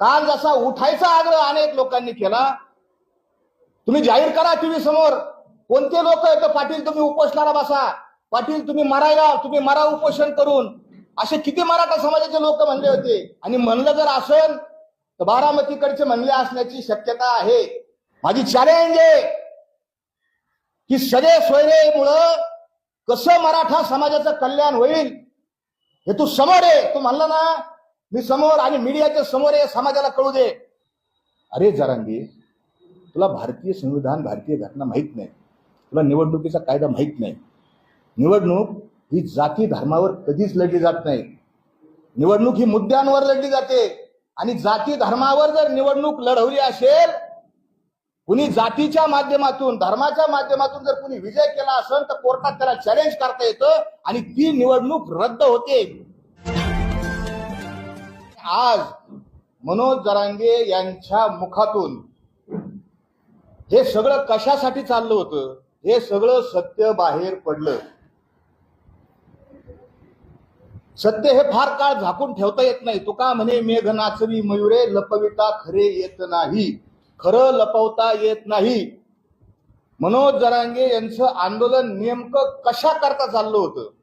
काल जसा उठायचा आग्रह अनेक लोकांनी केला तुम्ही जाहीर करा टीव्ही समोर. कोणते लोक येतं पाटील तुम्ही उपोषणाला बसा. पाटील तुम्ही मरायला तुम्ही मरा उपोषण करून. असे किती मराठा समाजाचे लोक म्हणले होते. आणि म्हणलं जर असेल तर बारामतीकडचे म्हणले असण्याची शक्यता आहे. माझी चॅलेंज आहे की सगळे सोयरेमुळं कसं मराठा समाजाचं कल्याण होईल हे तू समोर आहे तू म्हणलं ना मी समोर आणि मीडियाच्या समोर या समाजाला कळू दे. अरे जरांगी तुला भारतीय संविधान भारतीय घटना माहीत नाही. तुला निवडणुकीचा कायदा माहीत नाही. निवडणूक ही जाती धर्मावर कधीच लढली जात नाही. निवडणूक ही मुद्द्यांवर लढली जाते. आणि जाती धर्मावर जर निवडणूक लढवली असेल कुणी जातीच्या माध्यमातून धर्माच्या माध्यमातून जर कुणी विजय केला असेल तर कोर्टात त्याला चॅलेंज करता येतं आणि ती निवडणूक रद्द होते. आज मनोज जरांगे यांच्या मुखातून हे सगळं कशासाठी चाललं होतं? हे सगळं सत्य बाहेर पडलं. सत्य हे फार काळ झाकून ठेवता येत नाही. तुका म्हणे मेघ नाचवी मयुरे लपविता खरे येत नाही. खरं लपवता येत नाही. मनोज जरांगे यांचं आंदोलन नेमकं कशा करता चाललं होतं?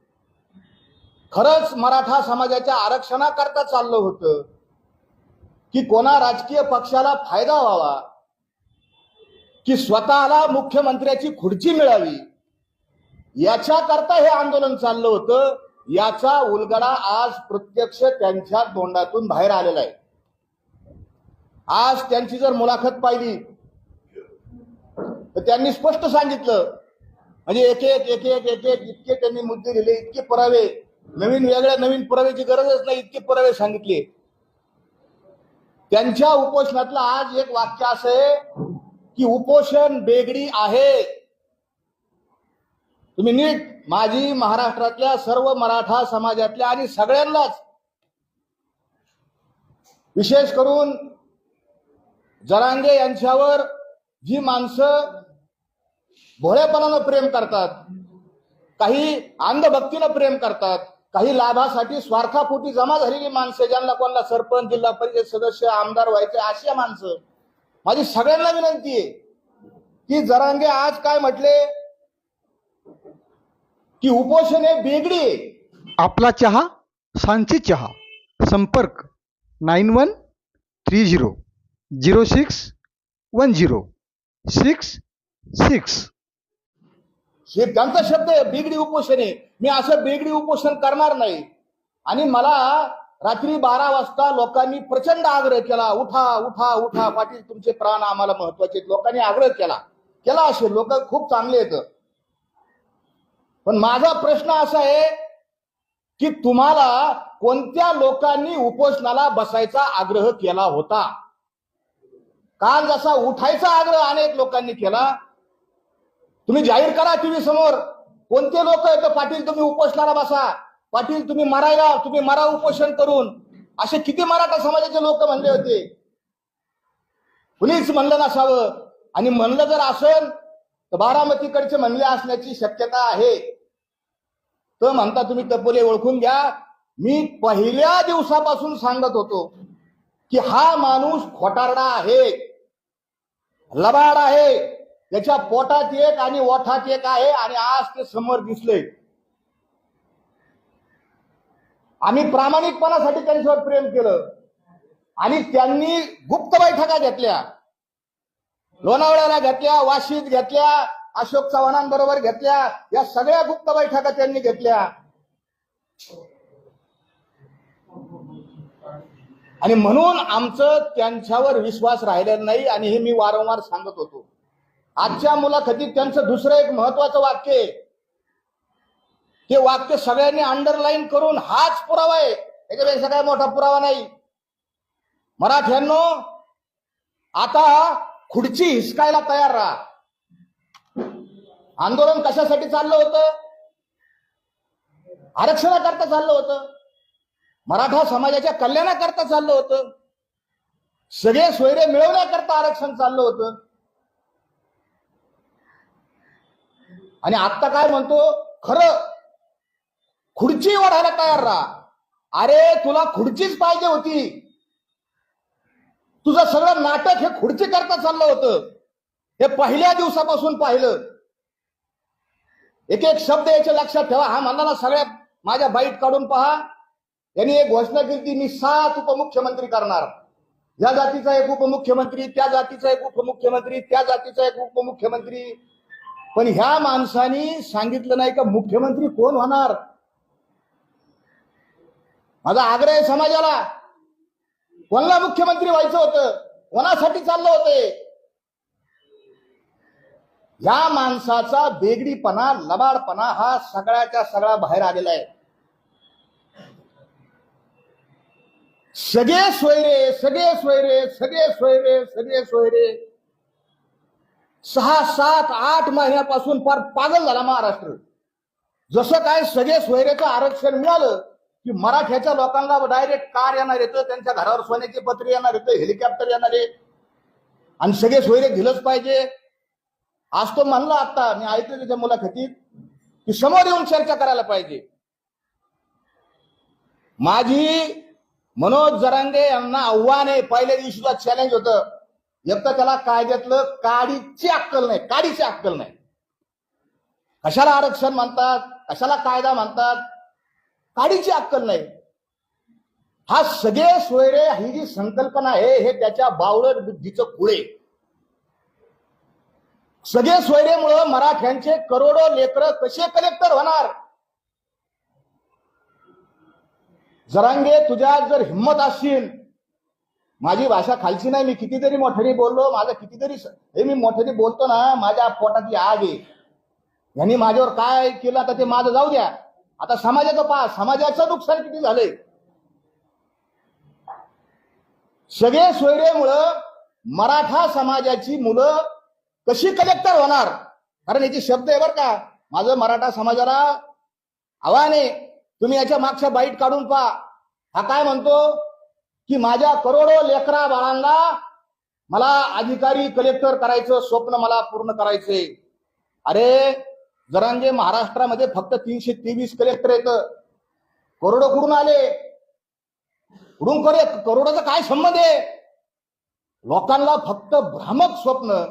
खरंच मराठा समाजाच्या आरक्षणाकरता चाललं होतं की कोणा राजकीय पक्षाला फायदा व्हावा की स्वतःला मुख्यमंत्र्याची खुर्ची मिळावी याच्याकरता हे आंदोलन चाललं होतं याचा उलगडा आज प्रत्यक्ष त्यांच्या तोंडातून बाहेर आलेला आहे. आज त्यांची जर मुलाखत पाहिली तर त्यांनी स्पष्ट सांगितलं म्हणजे एक एक एक एक एक एक इतके त्यांनी मुद्दे दिले इतके पुरावे नवीन वेगळ्या नवीन पुराव्याची गरजच नाही इतके पुरावे सांगितले. त्यांच्या उपोषणातलं आज एक वाक्य असं आहे की उपोषण बेगडी आहे. तुम्ही नीट माझी महाराष्ट्रातल्या सर्व मराठा समाजातल्या आणि सगळ्यांनाच विशेष करून जरांगे यांच्यावर जी माणसं भोळेपणानं प्रेम करतात काही अंधभक्तीनं प्रेम करतात काही लाभासाठी स्वार्थापोटी जमा झालेली माणसं ज्यांना कोणाला सरपंच जिल्हा परिषद सदस्य आमदार व्हायचे अशा माणसं. माझी सगळ्यांना विनंती आहे की जरांगे आज काय म्हटले? की उपोषण हे बेगडी आपला चहा सांची चहा. संपर्क nine one three zero zero six one zero six six. हे त्यांचा शब्द आहे बेगडी उपोषण आहे. मी असं बेगडी उपोषण करणार नाही. आणि मला रात्री बारा वाजता लोकांनी प्रचंड आग्रह केला उठा उठा उठा पाटील तुमचे प्राण आम्हाला महत्त्वाचे लोकांनी आग्रह केला. केला असेल. लोक खूप चांगले आहेत. पण माझा प्रश्न असा आहे की तुम्हाला कोणत्या लोकांनी उपोषणाला बसायचा आग्रह केला होता? काल जसा उठायचा आग्रह अनेक लोकांनी केला. तुम्ही जाहीर करा टीव्ही समोर. कोणते लोक येतं पाटील तुम्ही उपोषणाला बसा. पाटील तुम्ही मरायला तुम्ही मरा उपोषण करून. असे किती मराठा समाजाचे लोक म्हणले होते. कुणीच म्हणलं नसावं. आणि म्हणलं जर असेल तर बारामतीकडचे म्हणले असण्याची शक्यता आहे. तर म्हणता तुम्ही टपोले ओळखून घ्या. मी पहिल्या दिवसापासून सांगत होतो की हा माणूस खोटारडा आहे. लबाड आहे. त्याच्या पोटात एक आणि ओठात एक आहे आणि आज ते समोर दिसले. आम्ही प्रामाणिकपणासाठी त्यांच्यावर प्रेम केलं. आणि त्यांनी गुप्त बैठका घेतल्या. लोणावळ्याला घेतल्या वाशीत घेतल्या अशोक चव्हाणांबरोबर घेतल्या. या सगळ्या गुप्त बैठका त्यांनी घेतल्या. आणि म्हणून आमचं त्यांच्यावर विश्वास राहिलेला नाही आणि हे मी वारंवार सांगत होतो. आजच्या मुलाखतीत त्यांचं दुसरं एक महत्वाचं वाक्य आहे. ते वाक्य सगळ्यांनी अंडरलाईन करून हाच पुरावा आहे. याच्यापेक्षा काय मोठा पुरावा नाही. मराठ्यांनो आता खुर्ची हिसकायला तयार राहा. आंदोलन कशासाठी चाललं होतं? आरक्षणाकरता चाललं होतं. मराठा समाजाच्या कल्याणाकरता चाललं होतं. सगळे सोयरे मिळवण्याकरता आरक्षण चाललं होतं. आणि आता काय म्हणतो? खरं. खुर्ची ओढायला तयार राहा. अरे तुला खुर्चीच पाहिजे होती. तुझं सगळं नाटक हे खुर्ची करता चाललं होतं. हे पहिल्या दिवसापासून पाहिलं. एक एक शब्द याच्या लक्षात ठेवा. हा म्हणताना सगळ्या माझ्या बाईट काढून पहा. यांनी एक घोषणा केली ती मी सात उपमुख्यमंत्री करणार. या जातीचा एक उपमुख्यमंत्री त्या जातीचा एक उपमुख्यमंत्री त्या जातीचा एक उपमुख्यमंत्री. पण ह्या माणसानी सांगितलं नाही का मुख्यमंत्री कोण होणार? माझा आग्रह आहे समाजाला. कोणाला मुख्यमंत्री व्हायचं होतं? कोणासाठी चाललं होते? या माणसाचा बेगडीपणा लबाडपणा हा सगळ्याच्या सगळा बाहेर आलेला आहे. सगळे सोयरे सगळे सोयरे सगळे सोयरे सगळे सोयरे. सहा सात आठ महिन्यापासून फार पागल झाला महाराष्ट्र. जसं काय सगळे सोयरेचं आरक्षण मिळालं की मराठ्याच्या लोकांना डायरेक्ट कार येणार येतं त्यांच्या घरावर सोन्याची पत्री येणार येतं हेलिकॉप्टर येणार आहे. आणि सगळे सोयरे दिलंच पाहिजे. आज तो म्हणला आता मी ऐकलं त्याच्या मुलाखतीत की समोर येऊन चर्चा करायला पाहिजे. माझी मनोज जरांगे यांना आव्हान आहे पहिल्या दिवशीचा चॅलेंज होतं. एक तर त्याला कायद्यातलं काडीची अक्कल नाही काडीची अक्कल नाही. कशाला आरक्षण म्हणतात कशाला कायदा म्हणतात काडीची अक्कल नाही. हा सगळे सोयरे ही जी संकल्पना आहे हे त्याच्या बावळट बुद्धीचं कुळे सगळे सोयरेमुळं मराठ्यांचे करोडो लेकर कसे कलेक्टर होणार? जरांगे तुझ्या जर हिंमत असशील माझी भाषा खालची नाही मी कितीतरी मोठ्याने बोललो माझं कितीतरी हे मी मोठ्याने बोलतो ना माझ्या पोटाची आग आहे. यांनी माझ्यावर काय केलं आता ते माझं जाऊ द्या. आता समाजाचं पहा समाजाचं नुकसान किती झालंय? सगळे सोयरेमुळं मराठा समाजाची मुलं कशी कलेक्टर होणार? कारण याची शब्द आहे बरं का. माझं मराठा समाजाला आव्हान आहे. तुम्ही याच्या मागच्या बाईट काढून पहा. हा काय म्हणतो? की माझ्या करोडो लेकरा बाळांना मला अधिकारी कलेक्टर करायचं स्वप्न मला पूर्ण करायचंय. अरे जरांगे म्हणजे महाराष्ट्रामध्ये फक्त तीनशे तेवीस कलेक्टर येत करोडो कुठून आले? कुठून करे? करोडोचा काय संबंध आहे? लोकांना फक्त भ्रामक स्वप्न.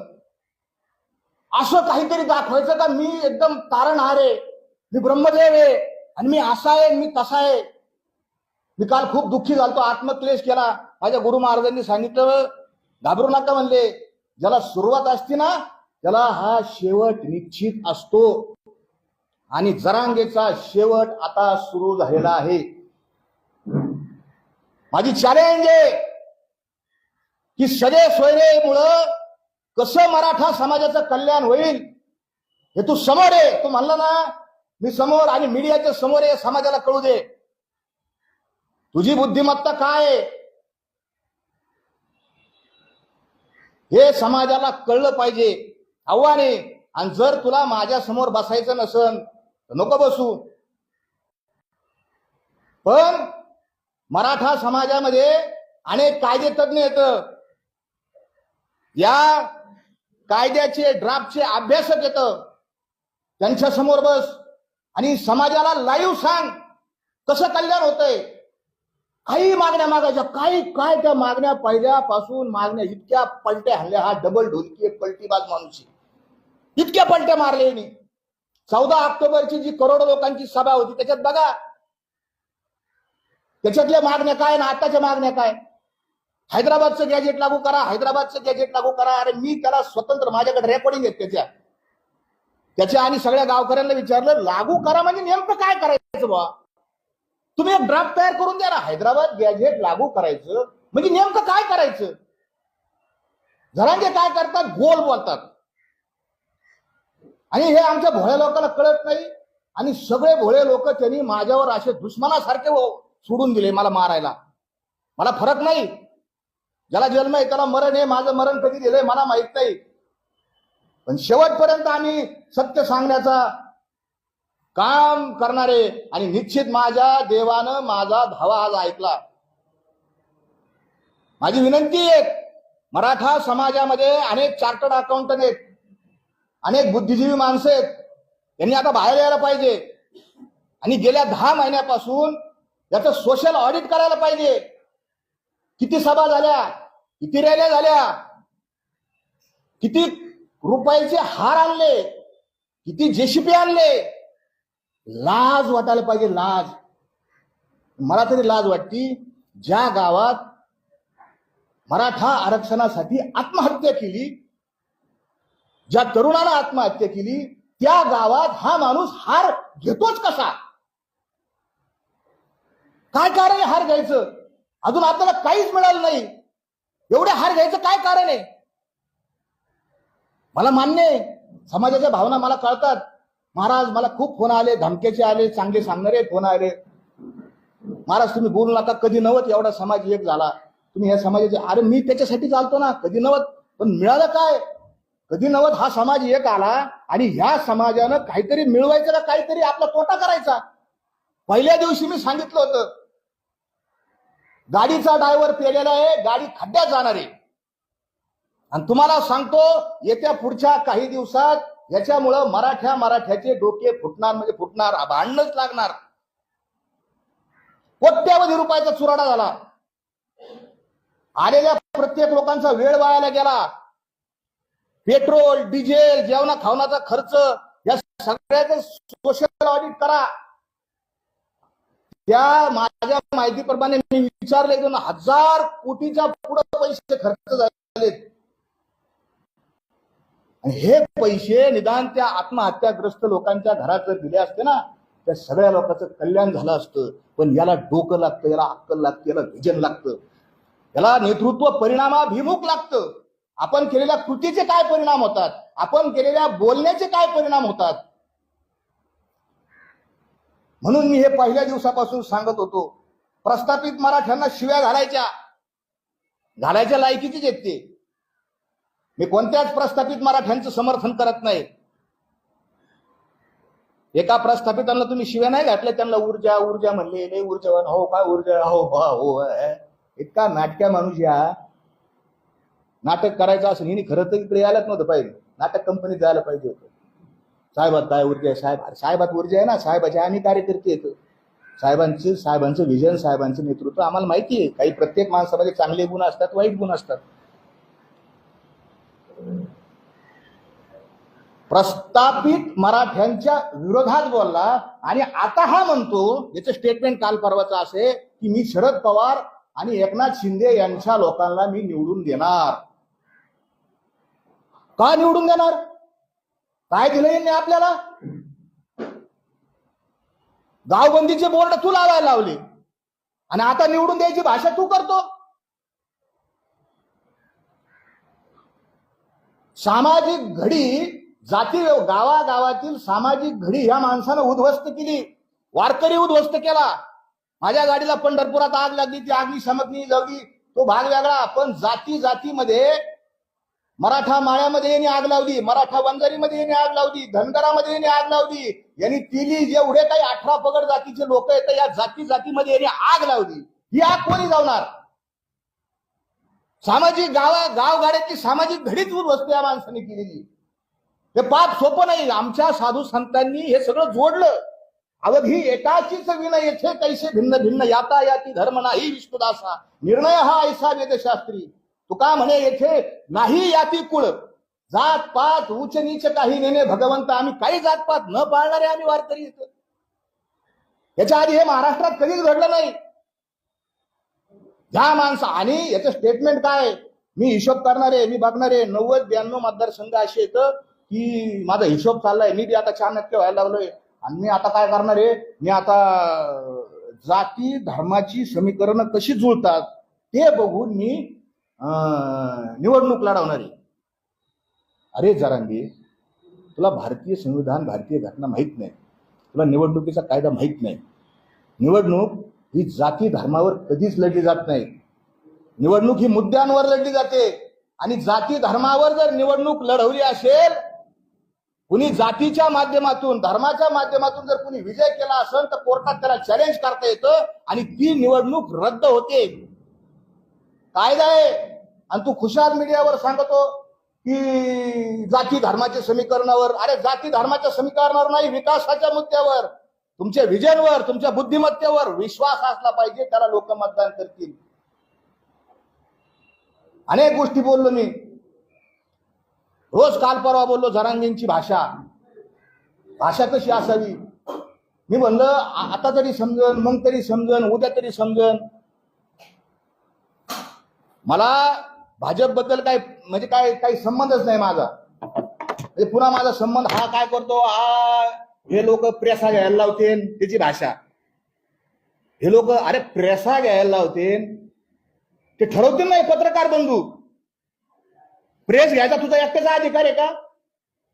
असं काहीतरी दाखवायचं का? मी एकदम तारणहार आहे मी ब्रह्मदेव आहे आणि मी असा आहे मी तसा आहे. मी काल खूप दुःखी झालतो आत्मक्लेश केला. माझ्या गुरु महाराजांनी सांगितलं घाबरू नका म्हणले. ज्याला सुरुवात असते ना त्याला हा शेवट निश्चित असतो. आणि जरांगेचा शेवट आता सुरू झालेला आहे. माझी चॅलेंज आहे की सगळे सोयरेमुळं कसं मराठा समाजाचं कल्याण होईल हे तू समोर आहे तू म्हणला ना मी समोर आणि मीडियाच्या समोर आहे समाजाला कळू दे. तुझी बुद्धिमत्ता काय हे समाजाला कळलं पाहिजे. आव्हाने आणि जर तुला माझ्यासमोर बसायचं नसन तर नको बसू. पण मराठा समाजामध्ये अनेक कायदे तज्ञ येत. या कायद्याचे ड्राफ्टचे अभ्यासक येत. त्यांच्यासमोर बस. आणि समाजाला लाईव्ह सांग. कसं कल्याण होतंय? काही मागण्या मागायच्या. काही काय त्या मागण्या? पहिल्यापासून मागण्या इतक्या पलट्या हल्ल्या. हा डबल ढोलकी आहे, पलटीबाज माणूस इतक्या पलट्या मारले यांनी. चौदा ऑक्टोबरची जी करोडो लोकांची सभा होती त्याच्यात बघा. त्याच्यातल्या मागण्या काय ना आताच्या मागण्या काय? हैदराबादचं गॅजेट लागू करा हैदराबादचं गॅजेट लागू करा. अरे मी त्याला स्वतंत्र माझ्याकडे रेकॉर्डिंग आहेत त्याच्या. त्याच्या आणि सगळ्या गावकऱ्यांना विचारलं लागू करा म्हणजे नेमकं काय करायचं बा तुम्ही एक ड्राफ्ट तयार करून द्या ना. हैदराबाद गॅजेट लागू करायचं. म्हणजे नेमकं काय करायचं? जरांगे काय करतात? गोल बोलतात. आणि हे आमच्या भोळ्या लोकांना कळत नाही. आणि सगळे भोळे लोक त्यांनी माझ्यावर असे दुश्मनासारखे सोडून दिले मला मारायला. मला फरक नाही. ज्याला जन्म आहे त्याला मरण आहे. माझं मरण कधी दिलंय मला माहीत नाही. पण शेवटपर्यंत आम्ही सत्य सांगण्याचा काम करणारे आणि निश्चित माझ्या देवानं माझा धावा आज ऐकला. माझी विनंती आहे मराठा समाजामध्ये अनेक चार्टर्ड अकाउंटंट आहेत अनेक बुद्धिजीवी माणसं आहेत त्यांनी आता बाहेर यायला पाहिजे. आणि गेल्या दहा महिन्यापासून याचं सोशल ऑडिट करायला पाहिजे. किती सभा झाल्या किती रॅल्या झाल्या किती रुपयाचे हार आणले किती जेसीपी आणले लाज वाटायला पाहिजे लाज. मला तरी लाज वाटती ज्या गावात मराठा आरक्षणासाठी आत्महत्या केली ज्या तरुणानं आत्महत्या केली त्या गावात हा माणूस हार घेतोच कसा? काय कारण आहे हार घ्यायचं? अजून आपल्याला काहीच मिळालं नाही. एवढे हार घ्यायचं काय कारण आहे? मला मान्य आहे. समाजाच्या भावना मला कळतात. महाराज मला खूप फोन आले धमक्याचे आले चांगले सांगणारे फोन आले. महाराज तुम्ही बोलू नका कधी नवत एवढा समाज एक झाला. तुम्ही या समाजाचे अरे मी त्याच्यासाठी चालतो ना कधी नवत पण मिळालं काय? कधी नवत हा समाज एक आला आणि ह्या समाजानं काहीतरी मिळवायचं का काहीतरी आपला तोटा करायचा? पहिल्या दिवशी मी सांगितलं होतं गाडीचा ड्रायव्हर पेलेला आहे गाडी खड्ड्यात जाणार आहे. आणि तुम्हाला सांगतो येत्या पुढच्या काही दिवसात याच्यामुळं मराठ्या मराठ्याचे डोके फुटणार म्हणजे फुटणार भांडणच लागणार. कोट्यावधी रुपयाचा चुराडा झाला. आलेल्या प्रत्येक लोकांचा वेळ वायाला गेला. पेट्रोल डिझेल जेवणा खावणाचा खर्च या सगळ्याचं सोशल ऑडिट करा. त्या माझ्या माहितीप्रमाणे मी विचारले दोन हजार कोटीच्या पुढे पैसे खर्च झालेत. आणि हे पैसे निदान त्या आत्महत्याग्रस्त लोकांच्या घरात जर दिले असते ना त्या सगळ्या लोकांचं कल्याण झालं असतं. पण याला डोकं लागतं याला अक्कल लागतं याला विजन लागतं. याला नेतृत्व परिणामाभिमुख लागतं. आपण केलेल्या कृतीचे काय परिणाम होतात? आपण केलेल्या बोलण्याचे काय परिणाम होतात? म्हणून मी हे पहिल्या दिवसापासून सांगत होतो प्रस्थापित मराठ्यांना शिव्या घालायच्या. घालायच्या लायकीचीच येते मी कोणत्याच प्रस्थापित मराठ्यांचं समर्थन करत नाही. एका प्रस्थापितांना तुम्ही शिव्या नाही घातल्या त्यांना ऊर्जा ऊर्जा म्हणले नाही ऊर्जावान हो काय ऊर्जा हो हो हो, हो हो हो इतका नाटक्या माणूस या. नाटक करायचं असेल हिने खरं तर इकडे यायलाच नव्हतं पाहिजे. नाटक कंपनीत जायला पाहिजे होतं. साहेबात काय ऊर्जा आहे साहेब साहेबात ऊर्जा आहे ना साहेबाचे आम्ही कार्यकर्ते येतो साहेबांचे साहेबांचं विजन साहेबांचं नेतृत्व आम्हाला माहिती आहे. काही प्रत्येक माणसामध्ये चांगले गुण असतात वाईट गुण असतात. प्रस्थापित मराठ्यांच्या विरोधात बोलला. आणि आता हा म्हणतो याचं स्टेटमेंट काल परवाचं असे की मी शरद पवार आणि एकनाथ शिंदे यांच्या लोकांना मी निवडून देणार. का निवडून देणार? काय दिलं यांनी आपल्याला? गावबंदीचे बोर्ड तू लावायला लावले. आणि आता निवडून द्यायची भाषा तू करतो. सामाजिक घडी जाती गावागावातील सामाजिक घडी ह्या माणसानं उद्ध्वस्त केली. वारकरी उद्ध्वस्त केला. माझ्या गाडीला पंढरपुरात आग लागली ती आगली समजली जावली तो भाग वेगळा पण जाती जातीमध्ये मराठा माळ्यामध्ये यांनी आग लावली मराठा वंजारीमध्ये यांनी आग लावली धनगरामध्ये यांनी आग लावली. यांनी तिली जेवढे काही अठरा पगड जातीचे लोक आहेत या जाती जातीमध्ये यांनी आग लावली. ही आग कोणी जावणार सामाजिक गावा गावगाड्याची सामाजिक घडीच उद्ध्वस्त या माणसाने केलेली. हे पाप सोपं नाही. आमच्या साधू संतांनी हे सगळं जोडलं. अवघी एकाचीच विना येथे कैसे भिन्न भिन्न याता याती धर्म नाही विष्णुदासा. निर्णय हा ऐसा वेदशास्त्री. तुका म्हणे येथे नाही याती कुळ. जात पात उच्च नीच काही नेणे भगवंत. आम्ही काही जात पात न पाळणारे आम्ही वारकरी याच्या आधी हे महाराष्ट्रात कधीच घडलं नाही. ज्या माणसं आणि याचं स्टेटमेंट काय? मी हिशोब करणार आहे मी बघणार आहे नव्वद ब्याण्णव मतदारसंघ असे येतं की माझा हिशोब चाललाय मी बी आता छान नक्के व्हायला लागलोय. आणि मी आता काय करणार आहे? मी आता जाती धर्माची समीकरणं कशी जुळतात ते बघून मी निवडणूक लढवणार आहे. अरे जरांगी तुला भारतीय संविधान भारतीय घटना माहीत नाही. तुला निवडणुकीचा कायदा माहीत नाही. निवडणूक ही जाती धर्मावर कधीच लढली जात नाही. निवडणूक ही मुद्द्यांवर लढली जाते. आणि जाती धर्मावर जर निवडणूक लढवली असेल कुणी जातीच्या माध्यमातून धर्माच्या माध्यमातून जर कुणी विजय केला असेल तर कोर्टात त्याला चॅलेंज करता येतं आणि ती निवडणूक रद्द होते. कायदा आहे. आणि तू खुशाल मीडियावर सांगतो की जाती धर्माच्या समीकरणावर अरे जाती धर्माच्या समीकरणावर नाही विकासाच्या मुद्द्यावर. तुमच्या विजनवर तुमच्या बुद्धिमत्तेवर विश्वास असला पाहिजे त्याला लोक मतदान करतील. अनेक गोष्टी बोललो मी. रोज काल परवा बोललो जरांगींची भाषा. भाषा कशी असावी? मी म्हणलं आता तरी समजन मग तरी समजन उद्या तरी समजन. मला भाजपबद्दल काय म्हणजे काय काही संबंधच नाही माझा. म्हणजे पुन्हा माझा संबंध हा काय करतो? हा हे लोक प्रेसा घ्यायला लावते त्याची भाषा. हे लोक अरे प्रेसा घ्यायला लावते ते ठरवतील नाही पत्रकार बंधू. प्रेस घ्यायचा तुझा एकट्याचा अधिकार आहे का?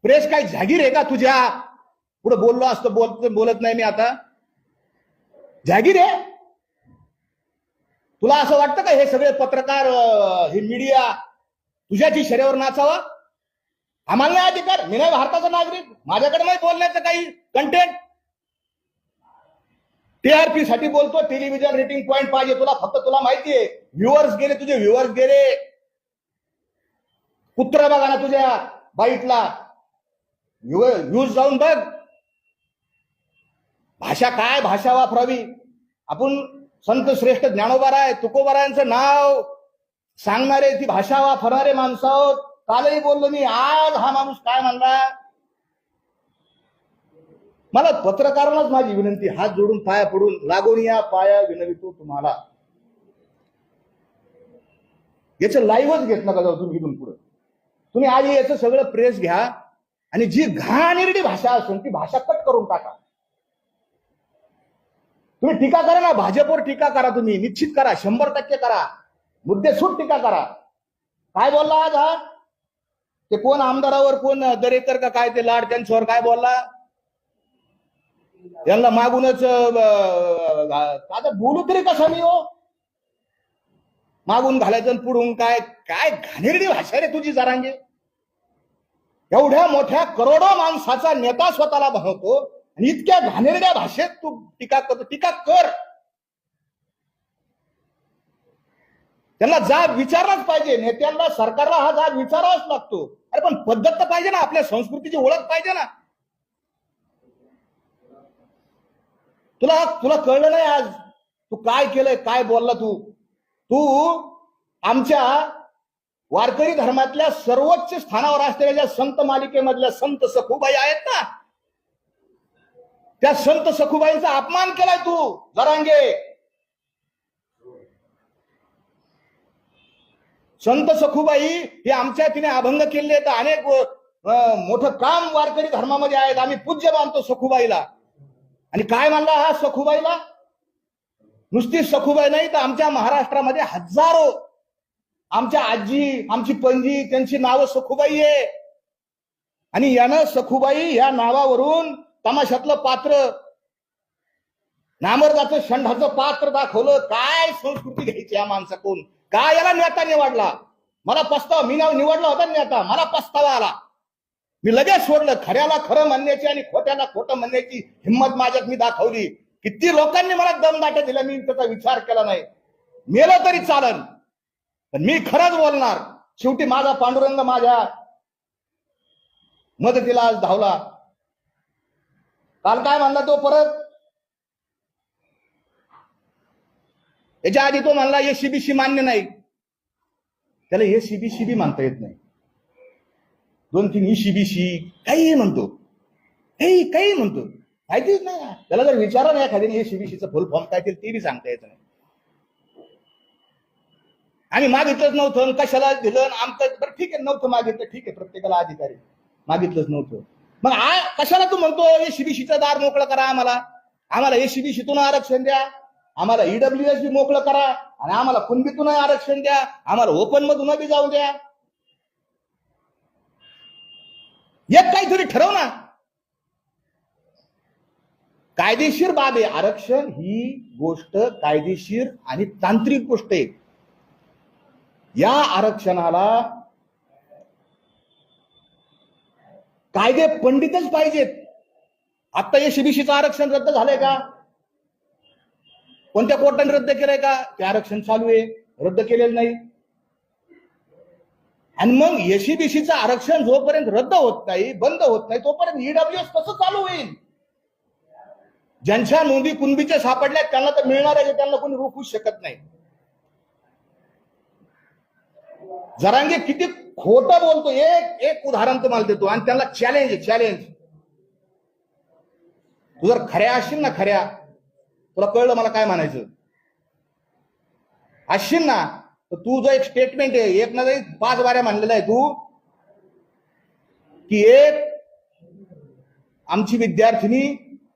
प्रेस काय जागीर आहे का तुझ्या? पुढे बोललो असतो बोलत बोलत नाही मी आता. जागीर आहे? तुला असं वाटतं का हे सगळे पत्रकार हे मीडिया तुझ्याची शरीरावर नाचावा? आम्हाला नाही अधिकार. मी नाही भारताचा नागरिक. माझ्याकडे नाही बोलण्याचं काही कंटेंट टीआरपी साठी बोलतो. टेलिव्हिजन रेटिंग पॉईंट पाहिजे तुला. फक्त तुला माहितीये व्ह्युअर्स गेले तुझे व्ह्युअर्स गेले. कुत्रा बघा ना तुझ्या बाईटला. यूज जाऊन बघ. भाषा काय? भाषा वापरावी. आपण संत श्रेष्ठ ज्ञानोबाराय तुकोबारायांचं नाव सांगणारे ती भाषा वापरणारे माणसं आहोत. कालही बोललो मी आज हा माणूस काय म्हणला? मला पत्रकारांनाच माझी विनंती हात जोडून पाया पडून लागून या पाया विनवितो तुम्हाला. याचं लाईव्हच घेत नका जाऊ तुम्ही इथून पुढे. तुम्ही आधी याचं सगळं प्रेस घ्या आणि जी घाणेरडी भाषा असून ती भाषा कट करून टाका. तुम्ही टीका करा ना भाजपवर टीका करा तुम्ही निश्चित करा शंभर टक्के करा. मुद्देसूद टीका करा. काय बोलला आज हा? ते कोण आमदारावर कोण दरेकर का काय ते लाड त्यांच्यावर काय बोलला? यांना मागूनच आता बोलू तरी कसा मी हो? मागून घालायचं आणि पुढून काय काय घाणेरडी भाषा रे तुझी जरांगे? एवढ्या मोठ्या करोडो माणसाचा नेता स्वतःला बनवतो आणि इतक्या घाणेरड्या भाषेत तू टीका करतो टीका कर. त्यांना जाब विचारलाच पाहिजे नेत्यांना सरकारला हा जाब विचारावाच लागतो. अरे पण पद्धत तर पाहिजे ना आपल्या संस्कृतीची ओळख पाहिजे ना. तुला तुला कळलं नाही आज? तू काय केलंय काय बोलला तू? तू आमच्या वारकरी धर्मातल्या सर्वोच्च स्थानावर असलेल्या ज्या संत मालिकेमधल्या संत सखुबाई आहेत ना? त्या संत सखुबाईंचा अपमान केलाय तू जरांगे. संत सखुबाई हे आमच्या तिने अभंग केले तर अनेक मोठं काम वारकरी धर्मामध्ये आहेत आम्ही पूज्य मानतो सखुबाईला. आणि काय म्हणला हा सखुबाईला? नुसती सखुबाई नाही तर आमच्या महाराष्ट्रामध्ये हजारो आमच्या आजी आमची पणजी त्यांची नावं सखुबाई आहे. आणि यानं सखुबाई या नावावरून तमाशातलं पात्र नामर्दाचं षंढाचं पात्र दाखवलं. काय संस्कृती घ्यायची या माणसाकडून? काय याला नेता निवडला? मला पस्ताव. मी नाव निवडला होता नेता. मला पस्तावा आला. मी लगेच सोडलं. खऱ्याला खरं म्हणण्याची आणि खोट्याला खोटं म्हणण्याची हिंमत माझ्यात मी दाखवली. किती लोकांनी मला दमदाट्या दिल्या मी त्याचा विचार केला नाही. मेलं तरी चालन. पण मी खरंच बोलणार. शेवटी माझा पांडुरंग माझ्या मदतीला आज धावला. काल काय म्हणला तो परत? याच्या आधी तो म्हणला हे सीबीसी मान्य नाही. त्याला हे सीबीसी बी मानता येत नाही. दोन तीन ईसीबीसी काही म्हणतो. काही काही म्हणतो. माहितीच नाही त्याला जर विचारा नाही एखाद्याने हे सीबीसीचं फुल फॉर्म काय ते बी सांगता येत नाही. आम्ही मागितलंच नव्हतं आणि कशाला दिलं आमचं बरं ठीक आहे नव्हतं मागितलं. ठीक आहे प्रत्येकाला अधिकारी. मागितलंच नव्हतं. मग आ कशाला तू म्हणतो एसीबीसीचं दार मोकळं करा आम्हाला? आम्हाला एसीबीसीतून आरक्षण द्या. आम्हाला ईडब्ल्यूएस बी मोकळं करा. आणि आम्हाला कुणबीतून आरक्षण द्या. आम्हाला ओपन मधून बी जाऊ द्या. एक काहीतरी ठरव ना. कायदेशीर बाब आहे. आरक्षण ही गोष्ट कायदेशीर आणि तांत्रिक गोष्ट आहे. या आरक्षणाला कायदे पंडितच पाहिजेत. आता एसीबीसीचं आरक्षण रद्द झालंय का? कोणत्या कोर्टाने रद्द केलंय का? ते आरक्षण चालू आहे. रद्द केलेलं नाही. आणि मग एसीबीसीचं आरक्षण जोपर्यंत रद्द होत नाही बंद होत नाही तोपर्यंत ईडब्ल्यूएस कसं चालू होईल? ज्यांच्या नोंदी कुणबीच्या सापडल्या त्यांना तर मिळणार आहे त्यांना कोणी रोखू शकत नाही. जरांगे किती खोटं बोलतो. एक एक उदाहरण तुम्हाला देतो. आणि त्यांना चॅलेंज आहे चॅलेंज तू जर खऱ्या असशील ना खऱ्या. तुला कळलं मला काय म्हणायचं? असशील ना तर तू जो एक स्टेटमेंट आहे एक ना तरी पाच बाऱ्या म्हणलेला आहे तू की एक आमची विद्यार्थिनी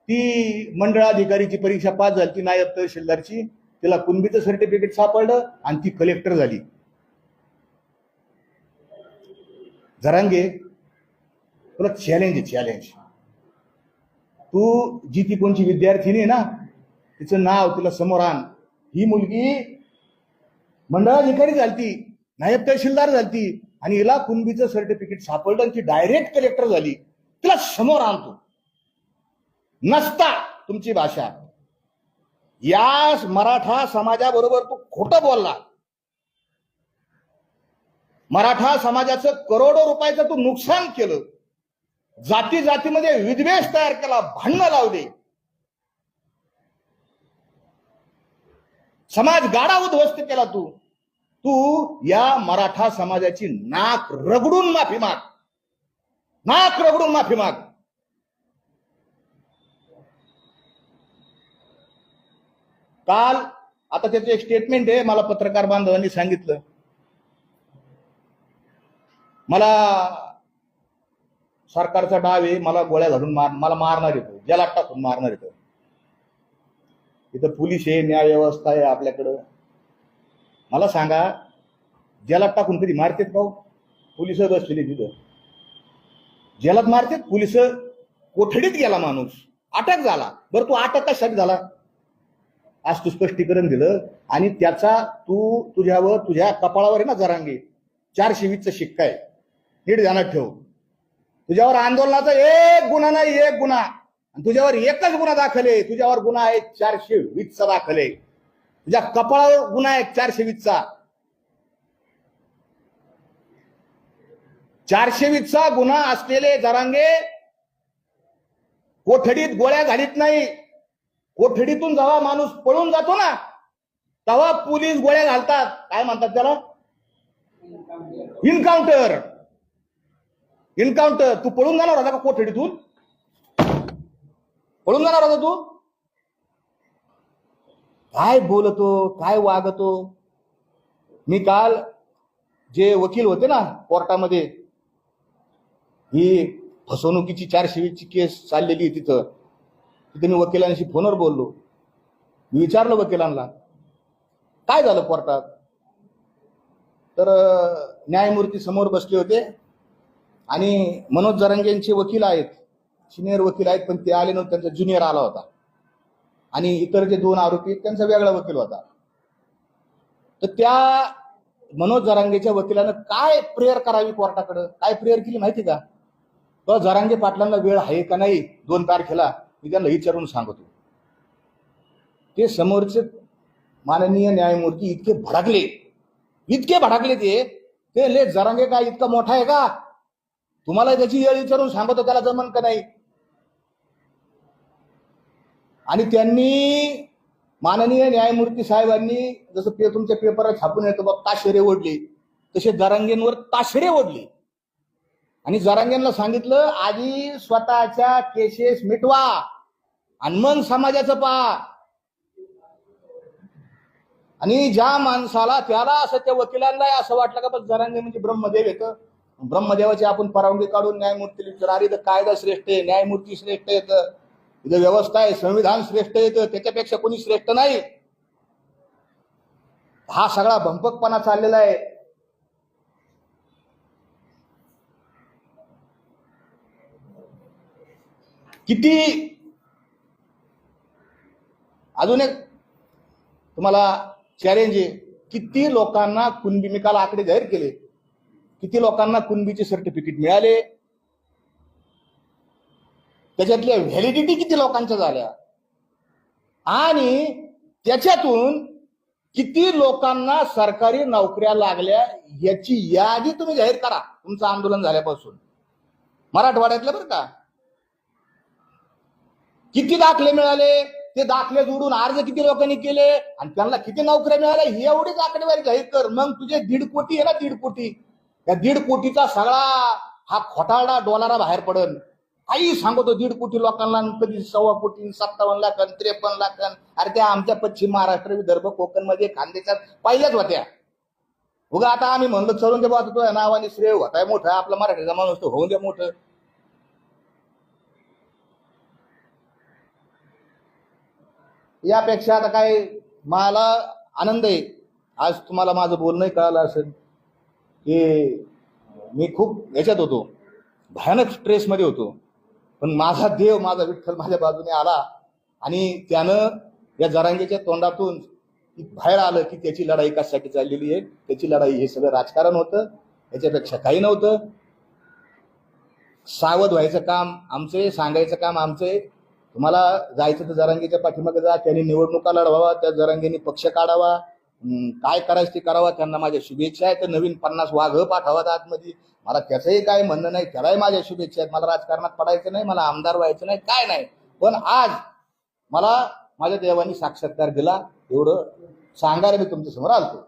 ती मंडळाधिकारीची परीक्षा पास झाली ती नायब तहसीलदारची तिला कुणबीचं सर्टिफिकेट सापडलं आणि ती कलेक्टर झाली. जरांगे तुला चॅलेंज आहे चॅलेंज तू जी ती कोणची विद्यार्थिनी आहे ना तिचं नाव तिला समोर आण. ही मुलगी मंडळाधिकारी झालती नायब तहसीलदार झालती आणि हिला कुणबीचं सर्टिफिकेट सापडलं आणि ती डायरेक्ट कलेक्टर झाली. तिला समोर आणतो नसता तुमची भाषा. या मराठा समाजाबरोबर तू खोटं बोलला. मराठा समाजाचं करोडो रुपयाचं तू नुकसान केलं. जाती जातीमध्ये विद्वेष तयार केला भांडणं लावले. समाज गाडा उद्ध्वस्त केला तू. तू या मराठा समाजाची नाक रगडून माफी माग. नाक रगडून माफी माग. काल आता त्याचं एक स्टेटमेंट आहे मला पत्रकार बांधवांनी सांगितलं. मला सरकारचा डाव आहे मला गोळ्या घालून मार मला मारणार येतो. ज्याला टाकून मारणार येतो. इथं पोलीस आहे न्याय व्यवस्था आहे आपल्याकडं. मला सांगा ज्याला टाकून कधी मारतेत भाऊ? पोलीस बसलेली तिथं. जेलात मारतेत? पोलीस कोठडीत गेला माणूस. अटक झाला. बरं तू अटक कशासाठी झाला? आज तू स्पष्टीकरण दिलं आणि त्याचा तू तुझ्यावर तुझ्या कपाळावर आहे ना जरांगे. चारशे वीसचा शिक्का आहे. नीट ध्यानात ठेव. तुझ्यावर आंदोलनाचा एक गुन्हा नाही एक गुन्हा. आणि तुझ्यावर एकच गुन्हा दाखल आहे. तुझ्यावर गुन्हा आहे चारशे वीसचा दाखल आहे. तुझ्या कपाळावर गुन्हा आहे चारशे वीसचा. चारशे वीसचा गुन्हा असलेले जरांगे कोठडीत गोळ्या घालीत नाही. कोठडीतून जेव्हा माणूस पळून जातो ना तेव्हा पोलीस गोळ्या घालतात. काय म्हणतात त्याला? इन्काउंटर एन्काउंटर तू पळून जाणार होता का कोठडीतून? पळून जाणार होता तू? काय बोलतो काय वागतो? मी काल जे वकील होते ना कोर्टामध्ये ही फसवणुकीची चारशेवीची केस चाललेली आहे तिथं. तिथे मी वकिलांशी फोनवर बोललो. मी विचारलं वकिलांना काय झालं कोर्टात? तर न्यायमूर्ती समोर बसले होते. आणि मनोज जरांगेंचे वकील आहेत सिनियर वकील आहेत पण ते आले नव्हते त्यांचा ज्युनियर आला होता. आणि इतर जे दोन आरोपी आहेत त्यांचा वेगळा वकील होता. तर त्या मनोज जरांगेच्या वकिलानं काय प्रेयर करावी कोर्टाकडं? काय प्रेयर केली माहिती का? तो जरांगे पाटलांना वेळ आहे का नाही? दोन तारखेला मी त्यांना विचारून सांगतो. ते समोरचे माननीय न्यायमूर्ती इतके भडकले. इतके भडकले ते. ते ले जरांगे काय इतका मोठा आहे का? तुम्हाला त्याची येळ विचारून सांगतो त्याला जमन का नाही? आणि त्यांनी माननीय न्यायमूर्ती साहेबांनी जसं पे तुमच्या पेपरात छापून येतो बघ ताशेरे ओढले. तसे जरांगेंवर ताशेरे ओढले. आणि जरांगेंना सांगितलं आधी स्वतःच्या केसेस मिटवा आणि मग समाजाचं पहा. आणि ज्या माणसाला त्याला असं त्या वकिलांना असं वाटलं का बस जरांगे म्हणजे ब्रह्मदेव येतं? ब्रह्मदेवाची आपण परवानगी काढून न्यायमूर्ती विचार अरे इथं कायदा श्रेष्ठ आहे न्यायमूर्ती श्रेष्ठ येतं इथं. व्यवस्था आहे संविधान श्रेष्ठ येतं त्याच्यापेक्षा कोणी श्रेष्ठ नाही. हा सगळा भंपकपणा चाललेला आहे. किती? अजून एक तुम्हाला चॅलेंज आहे. किती लोकांना कुणबी आकडे जाहीर केले? किती लोकांना कुणबीचे सर्टिफिकेट मिळाले? त्याच्यातल्या व्हॅलिडिटी किती लोकांच्या झाल्या? आणि त्याच्यातून किती लोकांना सरकारी नोकऱ्या लागल्या याची यादी तुम्ही जाहीर करा. तुमचं आंदोलन झाल्यापासून. मराठवाड्यातलं बरं का? किती दाखले मिळाले? ते दाखले जोडून अर्ज किती लोकांनी केले? आणि त्यांना किती नोकऱ्या मिळाल्या? एवढीच आकडेवारी जाहीर कर. मग तुझे दीड कोटी आहे ना दीड कोटी. या दीड कोटीचा सगळा हा खोटाळा डॉलरा बाहेर पडन. काही सांगतो दीड कोटी लोकांना कधी सव्वा कोटी सत्तावन्न लाख त्रेपन्न लाख अरे त्या आमच्या पश्चिम महाराष्ट्र विदर्भ कोकणमध्ये खानदेशात पहिल्याच होत्या. उगा आता आम्ही म्हणलं चलून दे तो तुझ्या नावाने श्रेय होताय मोठं आपला मराठीचा माणूस तो होऊन द्या मोठं. यापेक्षा आता काय मला आनंद आहे. आज तुम्हाला माझं बोलणंही कळालं असेल. की मी खूप याच्यात होतो. भयानक स्ट्रेसमध्ये होतो. पण माझा देव माझा विठ्ठल माझ्या बाजूने आला आणि त्यानं या जरांगेच्या तोंडातून बाहेर आलं की त्याची लढाई कशासाठी चाललेली आहे? त्याची लढाई हे सगळं राजकारण होतं. याच्यापेक्षा काही नव्हतं. सावध व्हायचं काम आमचं आहे सांगायचं काम आमचं आहे तुम्हाला जायचं तर जरांगीच्या पाठीमागे जा त्यांनी निवडणुका लढवावा त्या जरांगीने पक्ष काढावा. काय करायचं ते करावं त्यांना माझ्या शुभेच्छा आहेत. तर नवीन पन्नास वाघ पाठवत आतमध्ये. मला त्याचंही काय म्हणणं नाही त्यालाही माझ्या शुभेच्छा आहेत. मला राजकारणात पडायचं नाही मला आमदार व्हायचं नाही काय नाही. पण आज मला माझ्या देवानी साक्षात्कार दिला. एवढं सांगायला मी तुमच्यासमोर आलतो.